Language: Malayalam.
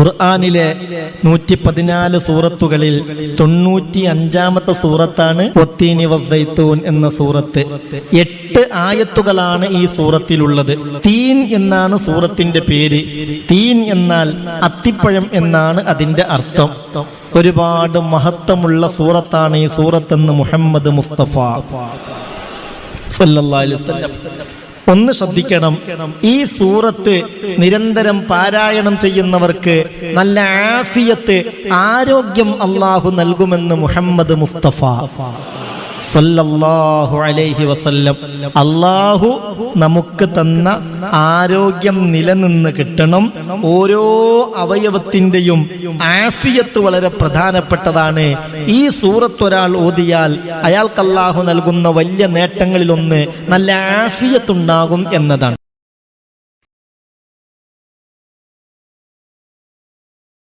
ഖുർആാനിലെ നൂറ്റി പതിനാല് സൂറത്തുകളിൽ തൊണ്ണൂറ്റി അഞ്ചാമത്തെ സൂറത്താണ് വസൈത്തൂൻ എന്ന സൂറത്ത്. എട്ട് ആയത്തുകളാണ് ഈ സൂറത്തിലുള്ളത്. തീൻ എന്നാണ് സൂറത്തിന്റെ പേര്. തീൻ എന്നാൽ അത്തിപ്പഴം എന്നാണ് അതിന്റെ അർത്ഥം. ഒരുപാട് മഹത്വമുള്ള സൂറത്താണ് ഈ സൂറത്തെന്ന് മുഹമ്മദ് മുസ്തഫ. ഒന്ന് ശ്രദ്ധിക്കണം. ഈ സൂറത്ത് നിരന്തരം പാരായണം ചെയ്യുന്നവർക്ക് നല്ല ആഫിയത്ത് ആരോഗ്യം അള്ളാഹു നൽകുമെന്ന് മുഹമ്മദ് മുസ്തഫ. സല്ലല്ലാഹു അലൈഹി വസല്ലം. അള്ളാഹു നമുക്ക് തന്ന ആരോഗ്യം നിലനിന്ന് കിട്ടണം. ഓരോ അവയവത്തിന്റെയും ആഫിയത്ത് വളരെ പ്രധാനപ്പെട്ടതാണ്. ഈ സൂറത്ത് ഒരാൾ ഓതിയാൽ അയാൾക്ക് അള്ളാഹു നൽകുന്ന വലിയ നേട്ടങ്ങളിലൊന്ന് നല്ല ആഫിയത്തുണ്ടാകും എന്നതാണ്.